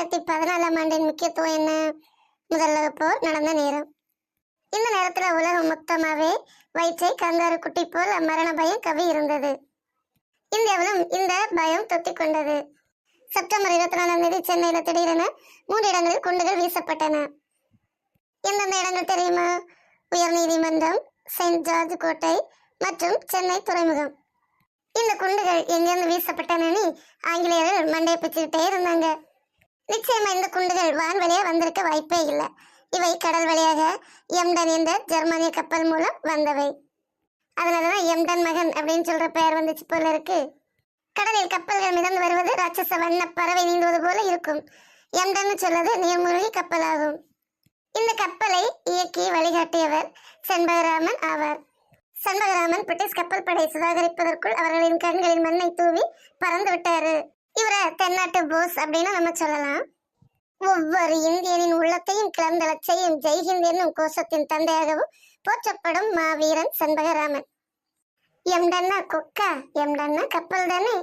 ரெண்டாயிரத்தி பதினாலாம் ஆண்டின் முக்கியத்துவம் என்ன? முதல்ல போர் நடந்த நேரம். இந்த நேரத்தில் உலகம் மொத்தமாகவே வயிற்றை கங்காரு குட்டி போல் மரண பயம் கவி இருந்தது. இந்தியாவிலும் இந்த பயம் தொத்தி கொண்டது. செப்டம்பர் இருபத்தி நாலாம் தேதி சென்னையில் திடீரென மூன்று இடங்களில் குண்டுகள் வீசப்பட்டன. எந்தெந்த இடங்கள் தெரியுமா? உயர் நீதிமன்றம் செயின்ட் ஜார்ஜ் கோட்டை மற்றும் சென்னை துறைமுகம். இந்த குண்டுகள் எங்கேருந்து வீசப்பட்டனன்னு ஆங்கிலேயர்கள் மண்டையை பிச்சுக்கிட்டே இருந்தாங்க. நிச்சயமா இந்த குண்டுகள் வான்வழியாக வந்திருக்க வாய்ப்பே இல்லை. இவை கடல் வழியாக எம்டன் என்ற ஜெர்மானிய கப்பல் மூலம் வந்தவை. அதனாலதான் எம்டன் மகன் அப்படின்னு சொல்ற பெயர் வந்துச்சு போல இருக்கு. கடலில் கப்பல்கள் மிதந்து வருவது ராட்சச வண்ண பறவை நீந்துவது போல இருக்கும். எம்டன் சொல்வது நீர்மூழ்கி கப்பலாகும். இந்த கப்பலை இயக்கி வழிகாட்டியவர் செண்பகராமன் ஆவார். செண்பகராமன் பிரிட்டிஷ் கப்பல் படை சுதாகரிப்பதற்குள் அவர்களின் கண்களின் மண்ணை தூவி பறந்து விட்டாரு. இவரை தென்னாட்டு போஸ் அப்படின்னு நம்ம சொல்லலாம். ஒவ்வொரு இந்தியனின் உள்ளத்தையும் கிளந்தளச் செய்யும் ஜெய்ஹிந்த் என்னும் கோஷத்தின் தந்தையாகவும் போற்றப்படும் மாவீரன் செண்பகராமன். எம்டன்னா கொக்கா எம்டன்னா கப்பல் தானே?